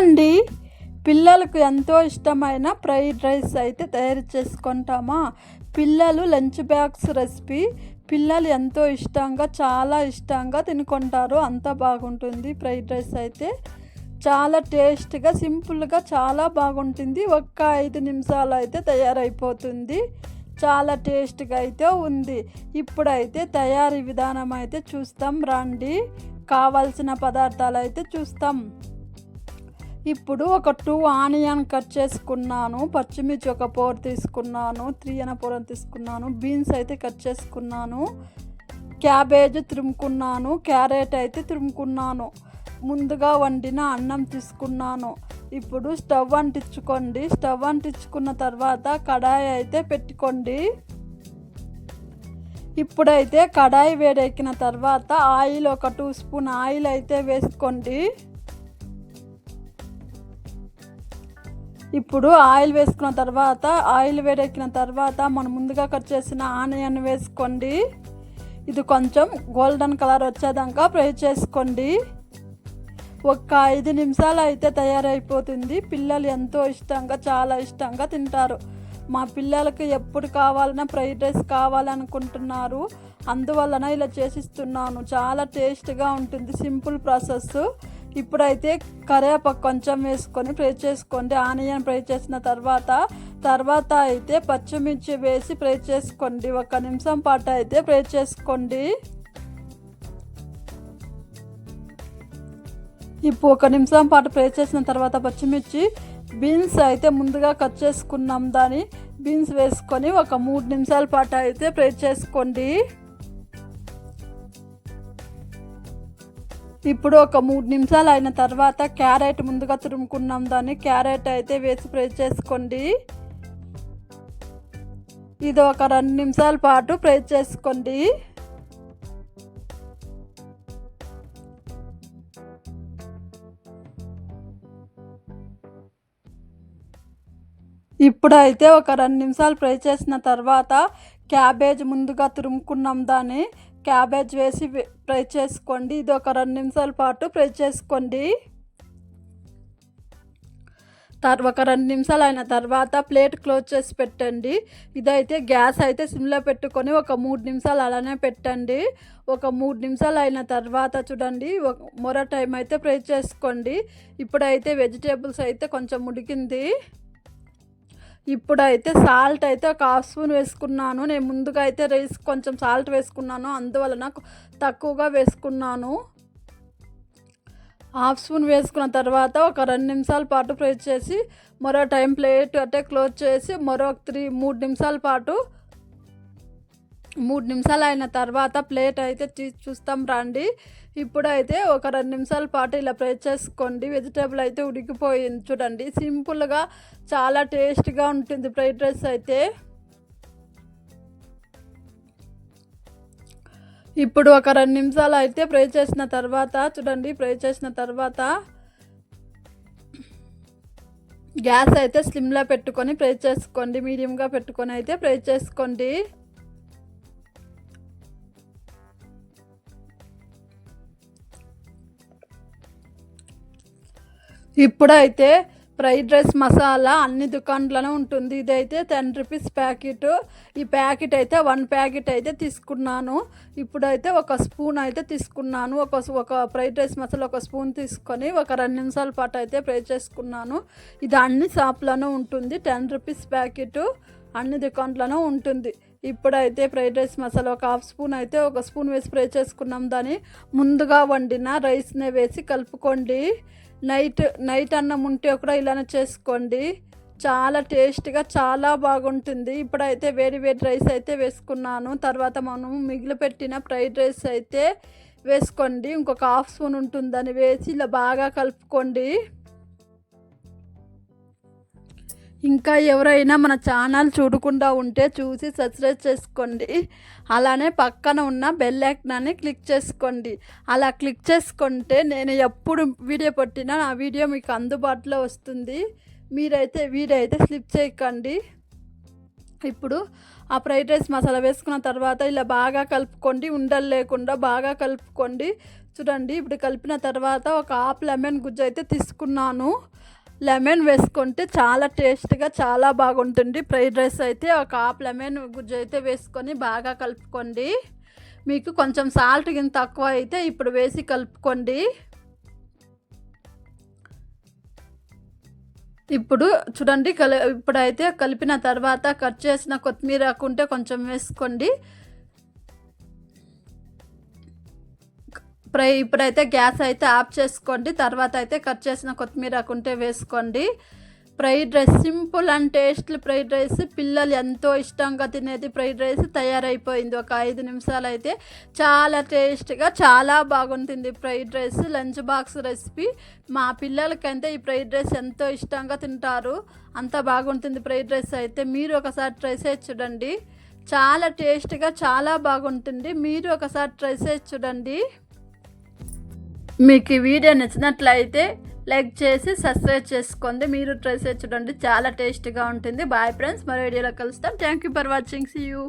రండి పిల్లలకు ఎంతో ఇష్టమైన ఫ్రైడ్ రైస్ అయితే తయారు చేసుకుంటామా? పిల్లలు లంచ్ బ్యాగ్స్ రెసిపీ పిల్లలు ఎంతో ఇష్టంగా చాలా ఇష్టంగా తినుకుంటారు. అంత బాగుంటుంది ఫ్రైడ్ రైస్ అయితే. చాలా టేస్ట్గా సింపుల్గా చాలా బాగుంటుంది. ఒక్క ఐదు నిమిషాలు అయితే తయారైపోతుంది. చాలా టేస్ట్గా అయితే ఉంది. ఇప్పుడైతే తయారీ విధానం అయితే చూస్తాం. రండి. కావాల్సిన పదార్థాలు అయితే చూస్తాం. ఇప్పుడు ఒక టూ ఆనియన్ కట్ చేసుకున్నాను పచ్చిమిర్చి ఒక పోర్ తీసుకున్నాను త్రీ అన పొరం తీసుకున్నాను బీన్స్ అయితే కట్ చేసుకున్నాను క్యాబేజ్ తురుముకున్నాను క్యారెట్ అయితే తురుముకున్నాను ముందుగా వండిన అన్నం తీసుకున్నాను. ఇప్పుడు స్టవ్ అంటించుకోండి. స్టవ్ అంటించుకున్న తర్వాత కడాయి అయితే పెట్టుకోండి. ఇప్పుడైతే కడాయి వేడెక్కిన తర్వాత ఆయిల్ ఒక టూ స్పూన్ ఆయిల్ అయితే వేసుకోండి. ఇప్పుడు ఆయిల్ వేసుకున్న తర్వాత ఆయిల్ వేడెక్కిన తర్వాత మనం ముందుగా కట్ చేసిన ఆనియన్ వేసుకోండి. ఇది కొంచెం గోల్డెన్ కలర్ వచ్చేదాకా ఫ్రై చేసుకోండి. ఒక ఐదు నిమిషాలు అయితే తయారైపోతుంది. పిల్లలు ఎంతో ఇష్టంగా చాలా ఇష్టంగా తింటారు. మా పిల్లలకి ఎప్పుడు కావాలన్నా ఫ్రైడ్ రైస్ కావాలనుకుంటున్నారు. అందువలన ఇలా చేసిస్తున్నాను. చాలా టేస్ట్గా ఉంటుంది సింపుల్ ప్రాసెస్. ఇప్పుడైతే కరివేపాకు కొంచెం వేసుకొని ఫ్రై చేసుకోండి. ఆనియన్ ఫ్రై చేసిన తర్వాత తర్వాత అయితే పచ్చిమిర్చి వేసి ఫ్రై చేసుకోండి. ఒక నిమిషం పాటు అయితే ఫ్రై చేసుకోండి. ఇప్పుడు ఒక నిమిషం పాటు ఫ్రై చేసిన తర్వాత పచ్చిమిర్చి బీన్స్ అయితే ముందుగా కట్ చేసుకున్నాం. దాని బీన్స్ వేసుకొని ఒక మూడు నిమిషాల పాటు అయితే ఫ్రై చేసుకోండి. ఇప్పుడు ఒక మూడు నిమిషాలు అయిన తర్వాత క్యారెట్ ముందుగా తురుముకున్నాం. దాన్ని క్యారెట్ అయితే వేసి ఫ్రై చేసుకోండి. ఇది ఒక రెండు నిమిషాల పాటు ఫ్రై చేసుకోండి. ఇప్పుడైతే ఒక రెండు నిమిషాలు ఫ్రై చేసిన తర్వాత క్యాబేజ్ ముందుగా తురుముకున్నాం. దాన్ని క్యాబేజ్ వేసి ఫ్రై చేసుకోండి. ఇది ఒక రెండు నిమిషాల పాటు ఫ్రై చేసుకోండి. తర్వాత ఒక రెండు నిమిషాలు అయిన తర్వాత ప్లేట్ క్లోజ్ చేసి పెట్టండి. ఇదైతే గ్యాస్ అయితే సిమ్లో పెట్టుకొని ఒక మూడు నిమిషాలు అలానే పెట్టండి. ఒక మూడు నిమిషాలు అయిన తర్వాత చూడండి ఒక మొర టైం అయితే ఫ్రై చేసుకోండి. ఇప్పుడైతే వెజిటేబుల్స్ అయితే కొంచెం ఉడికింది. ఇప్పుడైతే సాల్ట్ అయితే ఒక హాఫ్ స్పూన్ వేసుకున్నాను. నేను ముందుగా అయితే రైస్ కొంచెం సాల్ట్ వేసుకున్నాను. అందువలన తక్కువగా వేసుకున్నాను. హాఫ్ స్పూన్ వేసుకున్న తర్వాత ఒక రెండు నిమిషాల పాటు ఫ్రై చేసి మరో టైం ప్లేట్ అంటే క్లోజ్ చేసి మరో త్రీ మూడు నిమిషాల పాటు మూడు నిమిషాలు అయిన తర్వాత ప్లేట్ అయితే చూస్తాం రండి. ఇప్పుడైతే ఒక రెండు నిమిషాల పాటు ఇలా ఫ్రై చేసుకోండి. వెజిటేబుల్ అయితే ఉడికిపోయింది చూడండి. సింపుల్గా చాలా టేస్ట్గా ఉంటుంది ఫ్రైడ్ రైస్ అయితే. ఇప్పుడు ఒక రెండు నిమిషాలు అయితే ఫ్రై చేసిన తర్వాత చూడండి ఫ్రై చేసిన తర్వాత గ్యాస్ అయితే స్లిమ్లో పెట్టుకొని ఫ్రై చేసుకోండి. మీడియంగా పెట్టుకొని అయితే ఫ్రై చేసుకోండి. ఇప్పుడైతే ఫ్రైడ్ రైస్ మసాలా అన్ని దుకాణాలను ఉంటుంది. ఇదైతే టెన్ రూపీస్ ప్యాకెట్. ఈ ప్యాకెట్ అయితే వన్ ప్యాకెట్ అయితే తీసుకున్నాను. ఇప్పుడైతే ఒక స్పూన్ అయితే తీసుకున్నాను. ఒక ఒక ఫ్రైడ్ రైస్ మసాలా ఒక స్పూన్ తీసుకొని ఒక రెండు నిమిషాల పాటు అయితే ఫ్రై చేసుకున్నాను. ఇది అన్ని షాప్లోనూ ఉంటుంది. టెన్ రూపీస్ ప్యాకెట్ అన్ని దుకాన్లోనూ ఉంటుంది. ఇప్పుడైతే ఫ్రైడ్ రైస్ మసాలా ఒక హాఫ్ స్పూన్ అయితే ఒక స్పూన్ వేసి ఫ్రై చేసుకున్నాం. దాన్ని ముందుగా వండిన రైస్నే వేసి కలుపుకోండి. నైట్ నైట్ అన్నం ఉంటే కూడా ఇలానే చేసుకోండి. చాలా టేస్ట్గా చాలా బాగుంటుంది. ఇప్పుడైతే వేడి వేడి రైస్ అయితే వేసుకున్నాను. తర్వాత మనం మిగిలి పెట్టిన ఫ్రైడ్ రైస్ అయితే వేసుకోండి. ఇంకొక హాఫ్ స్పూన్ ఉంటుందని వేసి ఇలా బాగా కలుపుకోండి. ఇంకా ఎవరైనా మన ఛానల్ చూడకుండా ఉంటే చూసి సబ్స్క్రైబ్ చేసుకోండి. అలానే పక్కన ఉన్న బెల్ ఐకాన్ని క్లిక్ చేసుకోండి. అలా క్లిక్ చేసుకుంటే నేను ఎప్పుడు వీడియో పట్టినా నా వీడియో మీకు అందుబాటులో వస్తుంది. మీరైతే వీడియో అయితే స్లిప్ చేయకండి. ఇప్పుడు ఆ ఫ్రైడ్ రైస్ మసాలా వేసుకున్న తర్వాత ఇలా బాగా కలుపుకోండి. ఉండలు లేకుండా బాగా కలుపుకోండి. చూడండి ఇప్పుడు కలిపిన తర్వాత ఒక హాఫ్ లెమన్ గుజ్జు అయితే తీసుకున్నాను. లెమన్ వేసుకుంటే చాలా టేస్ట్గా చాలా బాగుంటుంది. ఫ్రైడ్ రైస్ అయితే ఒక హాఫ్ లెమన్ గుజ్జు అయితే వేసుకొని బాగా కలుపుకోండి. మీకు కొంచెం సాల్ట్ కింద తక్కువ అయితే ఇప్పుడు వేసి కలుపుకోండి. ఇప్పుడు చూడండి కల ఇప్పుడైతే కలిపిన తర్వాత కట్ చేసిన కొత్తిమీర ఉంటే కొంచెం వేసుకోండి. ప్రై ఇప్పుడైతే గ్యాస్ అయితే ఆఫ్ చేసుకోండి తర్వాత అయితే కట్ చేసిన కొత్తిమీర ఉంటే వేసుకోండి. Fried rice simple and taste fried rice పిల్లలు ఎంతో ఇష్టంగా తినేది ఫ్రైడ్ రైస్ తయారైపోయింది. ఒక ఐదు నిమిషాలు అయితే చాలా టేస్ట్గా చాలా బాగుంటుంది fried rice. Lunch box recipe. మా పిల్లలకైతే ఈ ఫ్రైడ్ రైస్ ఎంతో ఇష్టంగా తింటారు. అంత బాగుంటుంది ఫ్రైడ్ రైస్ అయితే. మీరు ఒకసారి ట్రై చేసి చూడండి. చాలా టేస్ట్గా చాలా బాగుంటుంది. మీరు ఒకసారి ట్రై చేసి చూడండి. మీకు ఈ వీడియో నచ్చినట్లయితే లైక్ చేసి సబ్స్క్రైబ్ చేసుకోండి. మీరు ట్రై చేసి చూడండి. చాలా టేస్ట్గా ఉంటుంది. బాయ్ ఫ్రెండ్స్ మరో వీడియోలో కలుస్తాం. Thank you for watching see you